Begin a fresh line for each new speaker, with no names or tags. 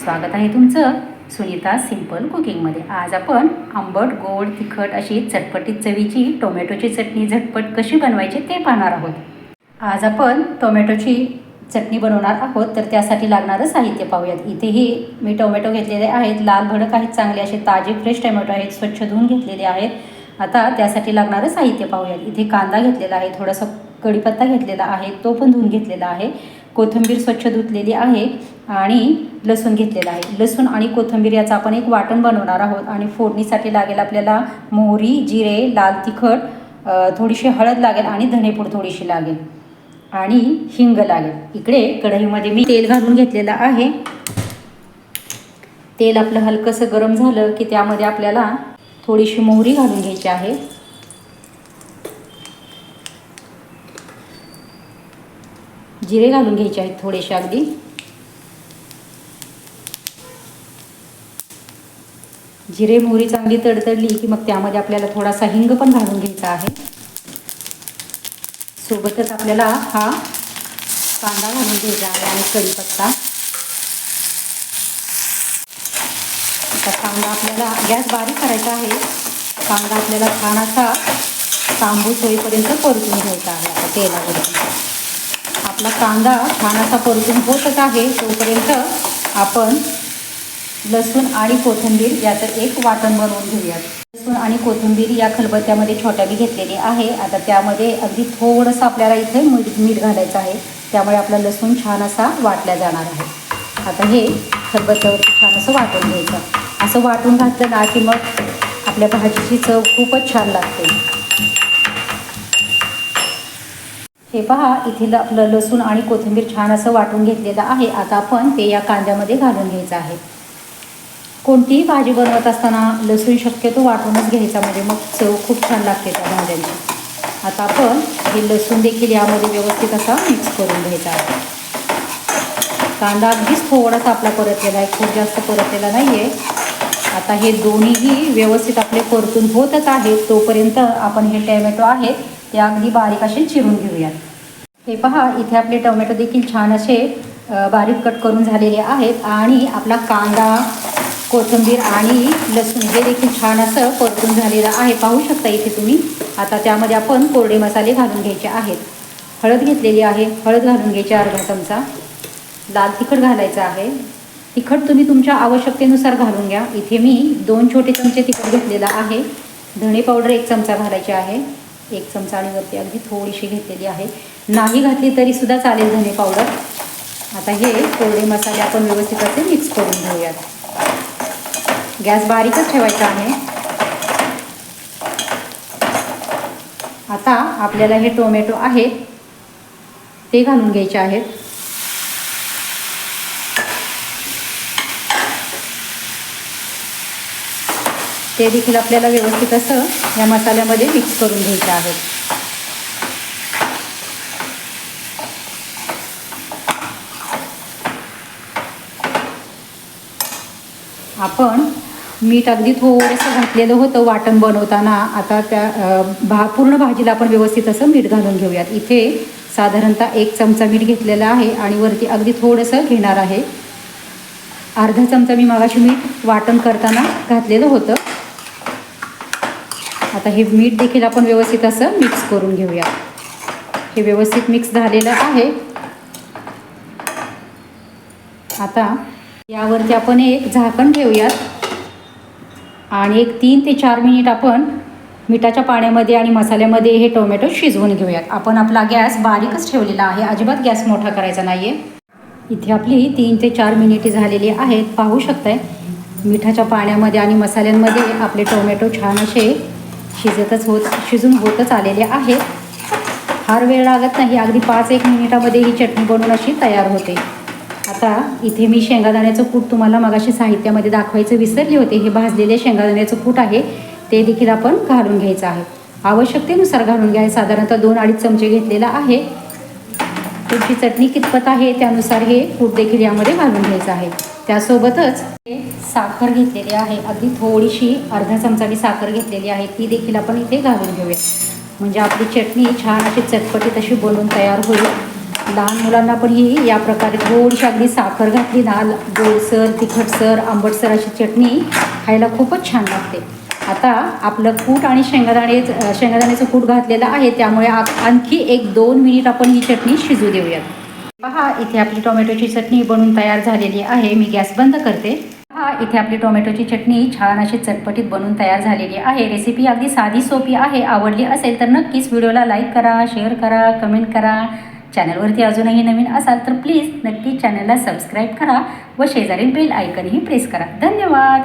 स्वागत आहे तुमचं सुनीता सिंपल कुकिंगमध्ये. आज आपण आंबट गोड तिखट अशी चटपटीत चवीची टोमॅटोची चटणी झटपट कशी बनवायची ते पाहणार आहोत. आज आपण टोमॅटोची चटणी बनवणार आहोत तर त्यासाठी लागणारं साहित्य पाहूयात. इथेही मी टोमॅटो घेतलेले आहेत लाल भडक आहेत चांगले असे ताजे फ्रेश टोमॅटो आहेत स्वच्छ धुवून घेतलेले आहेत. आता त्यासाठी लागणारं साहित्य पाहूयात. इथे कांदा घेतलेला आहे थोडासा कढीपत्ता घेतलेला आहे तो पण धुवून घेतलेला आहे. कोथिंबीर स्वच्छ धुतलेली आहे आणि लसूण घेतलेला आहे. लसूण आणि कोथिंबीर याचं आपण एक वाटण बनवणार आहोत आणि फोडणीसाठी लागेल आपल्याला मोहरी जिरे लाल तिखट थोडीशी हळद लागेल आणि धनेपूड थोडीशी लागेल. आणि हिंग लागेल. इकडे कढईमध्ये मी तेल घालून घेतलेलं आहे. तेल आपलं हलकंसं गरम झालं की त्यामध्ये आपल्याला थोडीशी मोहरी घालून घ्यायची आहे. जिरे घालून घ्यायचे आहेत थोडेसे अगदी. जिरे मोहरी चांगली तडतडली की मग त्यामध्ये आपल्याला थोडासा हिंग पण घालून घ्यायचा आहे. सोबतच आपल्याला हा कांदा घालून घ्यायचा आहे आणि कढीपत्ता. आता कांदा आपल्याला गॅस बारीक करायचा आहे. कांदा आपल्याला छान असा तांबूस होईपर्यंत परतून घ्यायचा आहे आता तेलावरती आपला कांदा छान असा परतून होतच आहे तोपर्यंत आपण लसूण आणि कोथिंबीर याचं एक वाटण बनवून घेऊयात. लसूण आणि कोथिंबीर या खलबत्त्यामध्ये छोट्या घेतलेली आहे. आता त्यामध्ये अगदी थोडंसं आपल्याला इथे मीठ मीठ घालायचं आहे. त्यामुळे आपला लसूण छान असा वाटला जाणार आहे. आता हे खलबत्त्यावरती छान असं वाटून घ्यायचं. असं वाटून घातलं ना की मग आपल्या भाजीची चव खूपच छान लागते. हे पहा इथे आपलं लसूण आणि कोथिंबीर छान असं वाटून घेतलेलं आहे. आता आपण ते या कांद्यामध्ये घालून घ्यायचं आहे. कोणतीही भाजी बनवत असताना लसूण शक्यतो वाटूनच घ्यायचा म्हणजे मग चव खूप छान लागते त्या भाज्यांची. आता आपण हे लसूण देखील यामध्ये व्यवस्थित असा मिक्स करून घ्यायचा आहे. कांदा अगदीच थोडासा आपला परतलेला आहे खूप जास्त परतलेला नाही आहे आता हे दोन्हीही व्यवस्थित आपले परतून होतच आहेत. तोपर्यंत आपण हे टॅमॅटो आहेत ते अगदी बारीक असे चिरून घेऊयात. हे पहा इथे आपले टोमॅटो देखील छान असे बारीक कट करून झालेले आहेत आणि आपला कांदा कोथिंबीर आणि लसूण हे देखील छान असं परतून झालेलं आहे. पाहू शकता इथे तुम्ही. आता त्यामध्ये आपण कोरडे मसाले घालून घ्यायचे आहेत. हळद घेतलेली आहे. हळद घालून घ्यायची अर्धा चमचा. लाल तिखट घालायचं आहे. तिखट तुम्ही तुमच्या आवश्यकतेनुसार घालून घ्या. इथे मी दोन छोटे चमचे तिखट घेतलेला आहे. धणे पावडर एक चमचा घालायची आहे. एक चमचा आणि वरती अगदी थोडीशी घेतलेली आहे. नाही घातली तरीसुद्धा चालेल धने पावडर. आता हे कोरडे मसाले आपण व्यवस्थित असे मिक्स करून घेऊयात. गॅस बारीकच ठेवायचा आहे. आता आपल्याला हे टोमॅटो आहेत ते घालून घ्यायचे आहेत. ते देखील आपल्याला व्यवस्थित असं या मसाल्यामध्ये मिक्स करून घ्यायचं आहे. आपण मीठ अगदी थोडंसं घातलेलं होतं वाटण बनवताना. आता त्या भा पूर्ण भाजीला आपण व्यवस्थित असं मीठ घालून घेऊयात. इथे साधारणतः एक चमचा मीठ घेतलेला आहे आणि वरती अगदी थोडंसं घेणार आहे. अर्धा चमचा मी मागाशी मीठ वाटण करताना घातलेलं होतं. आता हे मीठ देखील आपण व्यवस्थित असं मिक्स करून घेऊया. हे व्यवस्थित मिक्स झालेलं आहे. आता यावरती आपण एक झाकण ठेवूयात. आणि एक तीन ते चार मिनिट आपण मिठाच्या पाण्यामध्ये आणि मसाल्यामध्ये हे टोमॅटो शिजवून घेऊयात. आपण आपला गॅस बारीकच ठेवलेला आहे. अजिबात गॅस मोठा करायचा नाही आहे इथे आपली तीन ते चार मिनिटे झालेली आहेत. पाहू शकताय मिठाच्या पाण्यामध्ये आणि मसाल्यांमध्ये आपले टोमॅटो छान असे शिजतच होत शिजून होतच आलेले आहेत फार वेळ लागत नाही अगदी पाच एक मिनिटामध्ये ही चटणी बनवून अशी तयार होते. आता इथे मी शेंगादाण्याचं कूट तुम्हाला मगाशी साहित्यामध्ये दाखवायचं विसरले होते. हे भाजलेले शेंगादाण्याचं कूट आहे ते देखील आपण घालून घ्यायचं आहे. आवश्यकतेनुसार घालून घ्या. साधारणतः दोन अडीच चमचे घेतलेला आहे. तुमची चटणी कितपत आहे त्यानुसार हे कूट देखील यामध्ये घालून घ्यायचं आहे. त्यासोबतच साखर घेतलेली आहे. अगदी थोडीशी अर्धा चमचा मी साखर घेतलेली आहे. ती देखील आपण इथे घालून घेऊया. म्हणजे आपली चटणी छान अशी चटपटीत अशी बनवून तयार होईल. लहान मुलांना पण ही या प्रकारे थोडीशी अगदी साखर घातली ना गोडसर तिखटसर आंबटसर अशी चटणी खायला खूपच छान लागते. आता आपलं कूट आणि शेंगादाणे शेंगादाण्याचं कूट घातलेलं आहे. त्यामुळे आणखी एक दोन मिनिट आपण ही चटणी शिजू देऊयात. पहा इथे आपली टोमॅटोची चटणी बनून तयार झालेली आहे. मी गॅस बंद करते. पहा इथे आपली टोमॅटोची चटणी छान अशी चटपटीत बनून तयार झालेली आहे. रेसिपी अगदी साधी सोपी आहे. आवडली असेल तर नक्कीच व्हिडिओला लाईक करा शेअर करा कमेंट करा. चॅनलवरती अजूनही नवीन असाल तर प्लीज नक्की चॅनलला सबस्क्राईब करा व शेजारील बेल आयकनही प्रेस करा. धन्यवाद!